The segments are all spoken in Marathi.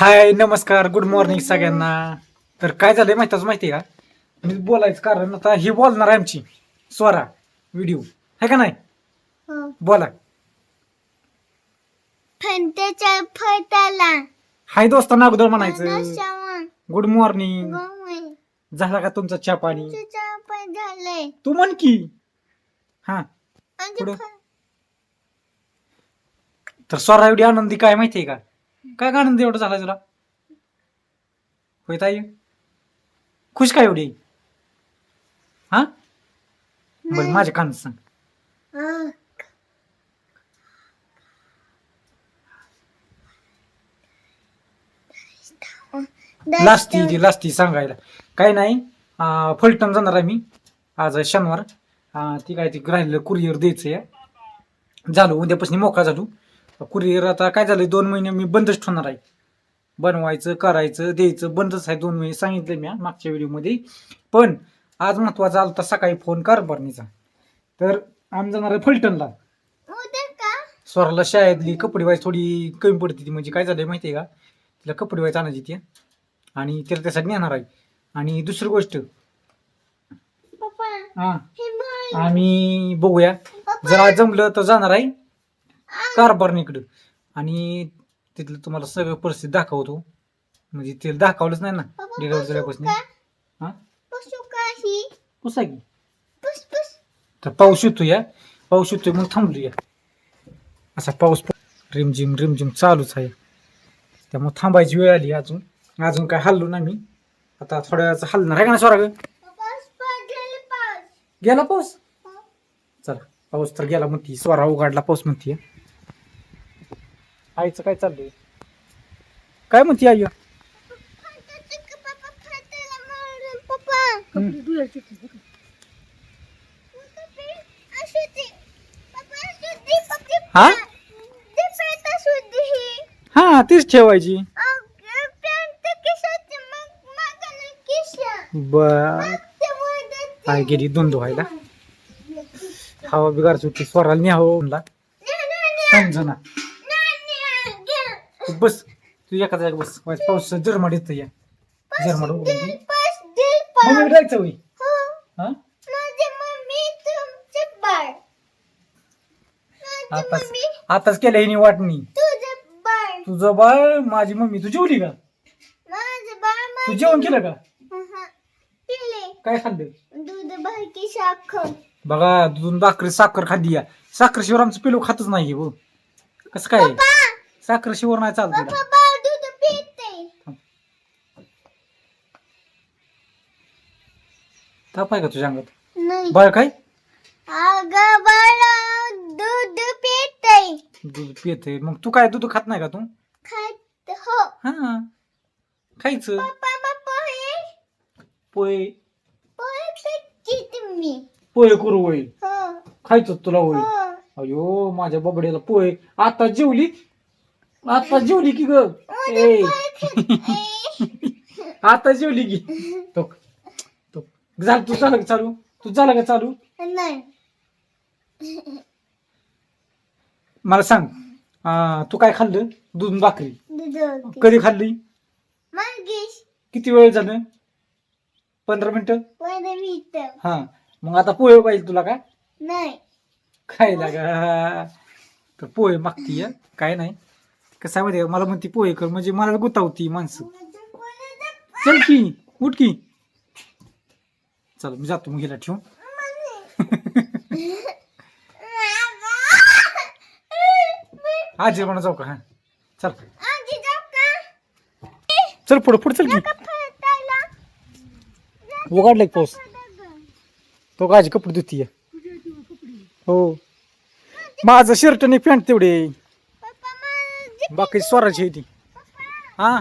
हाय नमस्कार गुड मॉर्निंग सगळ्यांना. तर काय झालंय माहितीच माहिती का? मी बोलायचं कारण आता ही बोलणार आहे आमची स्वरा व्हिडिओ आहे का नाही? हो. बोला. फंट्याच्या फटाला हाय दोस्तांना अगोदर म्हणायचं. गुड मॉर्निंग झाला का तुमचा चहा पाणी? तुझा पण झालंय. तू म्हण की. हा. पुढं. तर स्वरा एवढी आनंदी काय माहितीये का? काय का आनंद एवढा झाला तुला? होय ताई? खुश काय एवढी? हा? बरं. माझ्या कान सांग. आ, लास्टी ती लास्टी सांगायला. काय नाही फलटण जाणार आहे मी. आज शनिवार. ती काय ती राहिलेलं कुरिअर द्यायचं आहे झालो उद्यापासून मोकळा झालो. कुरिअर आता काय झालं दोन महिने मी बंदच ठेवणार आहे. बनवायचं करायचं द्यायचं बंदच आहे दोन महिने सांगितलं मी हा, मागच्या व्हिडिओमध्ये. पण आज महत्त्वाचा आला होता सकाळी फोन कारभारणीचा तर आम्ही जाणार आहे फलटणला. का? स्वराला शाळेतली कपडे वाईज थोडी कमी पडते ती म्हणजे काय झालंय माहितीये का? तिला कपडे वाईज आणायची ती. आणि तिला त्यासाठी नेणार आहे. आणि दुसरी गोष्ट. हा. हे आम्ही बघूया. जर आज जमलं तर जाणार आहे. कारभारणीकडं आणि तिथलं तुम्हाला सगळं परिस्थिती दाखवतो. म्हणजे तिला दाखवलंच नाही ना डिलिव्हरी पसू झाल्यापासून. हा? पसू का ही? तर पाऊस येतो या पाऊस येतोय मग थांबलूया असा पाऊस रिमझिम रिमझिम चालूच आहे. त्यामुळे थांबायची वेळ आली अजून. अजून काय हल्लो ना मी. आता थोड्या वेळाचं हलणार आहे का ना स्वराग गेला पाऊस? चला पाऊस तर गेला म्हणती. स्वरा उघडला पाऊस म्हणतीये आईचं काय चाललंय? काय म्हणती आई? हा? ही? हा तीच ठेवायची. बर. आई गेली दोन धुवायला हवा बिगार सुटली. स्वराला न्यावं म्हणला. समजना बस तू एका जागा बस. वाईट पाऊस जरमाड येतं या. जरमाड उघडून. दे. मम्मी जायचं होई हा. आताच आताच केलं हिने वाटणी. तुझं बाळ. माझी मम्मी तू जेवली का? तू जेवण केलं का? काय खाल्लं? दूध भरती साखर. बघा दूध भाकरी साखर खाल्ली या. साखर शिवर आमचं पिलो खातच नाही हो कसं काय? साखर शिवर नाही चालत तिला. ताप आहे का तुझ्या अंगात? नाही. बाळ काय? अगं बाळा दूध पिते. दूध पिते. मग तू काय दूध खात नाही का तू? खात हो. हा. खायचं. पप्पा हे पोहे. करू वय हो. खायचं तुला वय हो. अयो माझ्या बबड्याला पोहे. आता जेवली? आता जेवली की ग? ए. आता जेवली की? तो तो झालं तू झालं का चालू? तू झालं का चालू? मला सांग तू काय खाल्लं? दूध आणि भाकरी. कधी खाल्ली? किती वेळ झालं? पंधरा मिनिटं? हा. मग आता पोहे पाहिजे तुला का? नाही. खायला का? तर पोहे मागती काय नाही. कसं आहे माहिती मला म्हणते पोहे कर म्हणजे मला गुतावती माणसं. चल की उठ की. चल मी जातो मग गेला ठेवू आजी म्हणा जाऊ का? हा. चल. का चल पुढं पुढं चल की. फटायला उघडलं पाऊस. तो का आजी कपडे धुतीये. हो. माझं शर्ट आणि पॅन्ट तेवढे. बाकी स्वराची आहे ती. हा?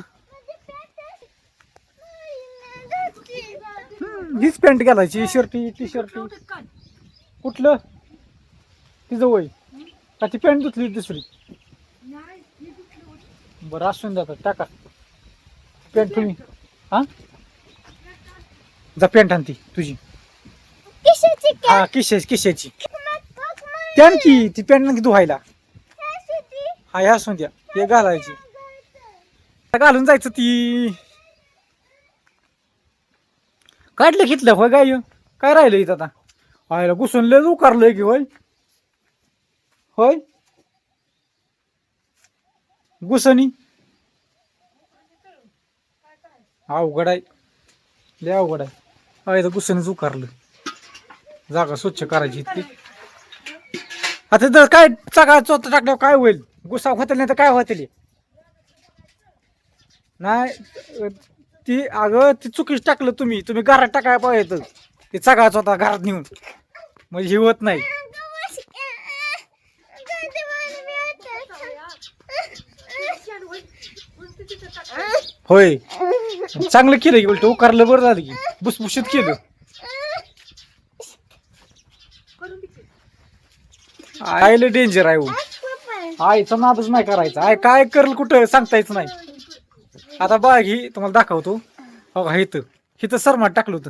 हीच पॅन्ट घालायची शर्ट टी शर्ट कुठलं? तिचं वय. का ती पॅन्ट धुतली दुसरी? बरं असून जातात टाका. पॅन्ट तुम्ही. हा? जा पॅन्ट आणती तुझी. हा किशेच किशेची. पॅन्ट की ती पॅन्ट धुवायला. हा ह्या असून द्या. हे घालायची. घालून जायचं ती. काढलं घेतलं होय गाय? काय राहिलं इथं आता? आयला घुसून लय उकारलंय की होय? होय? घुसणी. अवघड आहे. लय अवघड आहे. अय तर घुसणीच उकारलं. जागा स्वच्छ करायची इतकी. आता जर काय चाका चोथा टाकल्यावर काय होईल? गुसा होतील नाही तर काय होतील नाही. ती अगं ती चुकीच टाकलं तुम्ही. तुम्ही घरात टाकाय पाहिजे ते चाकाच होता घरात नेऊन. म्हणजे हे होत नाही. होय. चांगलं केलं की उलट. उकारलं बरं झालं की. भुसभुशीत केलं. आयलं डेंजर आहे हो. आईचा नादच नाही करायचा. आय काय करल कुठं सांगता येत नाही. आता बाग ही तुम्हाला दाखवतो. हो का इथं. इथं सरमाट टाकलं होतं.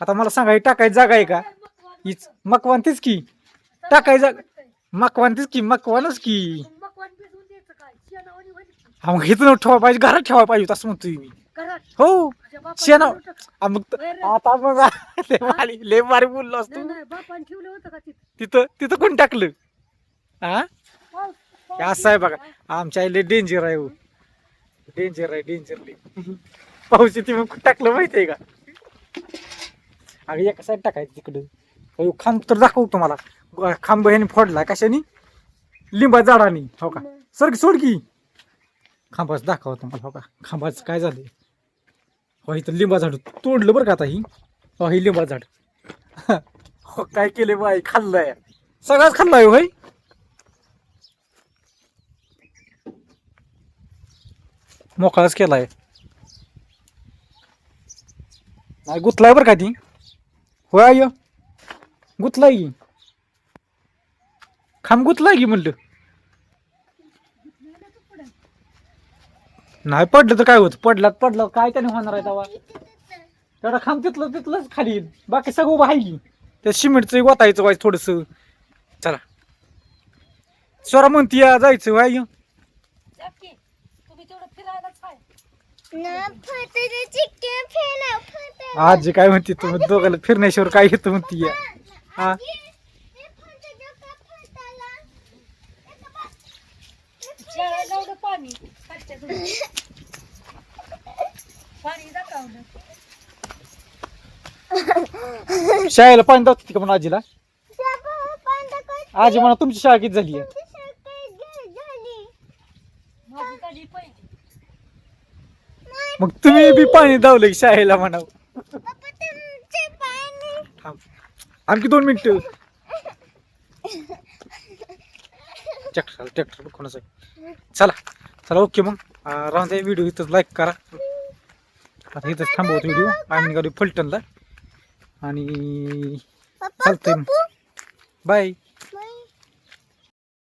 आता मला सांगा ही टाकायची जागा आहे का? हीच मकवान तीच की. टाकाय जागा मकवान तीच की मकवानच की. हा मग इथं ठेवा पाहिजे घरात ठेवा पाहिजे होतं असं म्हणतोय मी. हो शेणा हा मग त- आता मग लय भारी लय भारी बोललो असतो. होतं तिथं? तिथं कोण टाकलं? हा हे असं आहे बघा. आमच्या आईले डेंजर आहे हो. डेंजर आहे डेंजर पाऊस येते मग टाकलं टाकलं माहितीये का? अगं एका साईड टाकायचं तिकडं. अयो, खांब तर दाखवू तुम्हाला. ग- खांब ह्याने फोडला कशाने? लिंबा झाडाने हो का? सर की सोड की. खांबाच दाखवा तुम्हाला हो का? खांबाचं काय झालं हो इथं लिंबा झाड तोडलं बरं का आता ही? हो हे लिंबा झाड. हो काय केले बाई? खाल्लंय. सगळाच खाल्लाय भाई हो, मोकळाच केलाय. नाही गुतलाय बरं का ती? होय आय. गुतलाय की. खांब गुतलाय की म्हणलं. नाही पडलं तर काय होत? पडलात पडलं काय त्याने होणार आहे तेव्हा? तेवढा खांब तिथलं तिथलंच खाली. येईल. बाकी सगळं उभं आहे की. त्या सिमेंटचं वाटायचं व्हायचं थोडस. चला. स्वरा म्हणती या जायचं व्हाय जाकी, तुम्ही तेवढं फिरायलाच आहे आजी काय म्हणते तुम्ही दोघांना फिरण्याशिवाय काय घेतो म्हणती हा? शाळेला पाणी दाखवते का म्हणून आजीला? आजी म्हणा तुमची शाळा किती झाली आहे माझी झाली पाहिजे मग तुम्ही बी पाणी दावलं की शाळेला म्हणा थांब. आणखी दोन मिनिट. ट्रॅक्टर ट्रॅक्टर कोणाचं आहे? चला चला ओके मग. राहून द्या व्हिडिओ इथंच लाईक करा. आता इथंच थांबवतो व्हिडिओ. आम्ही निघालो फलटणला. आणि चालतंय बाय.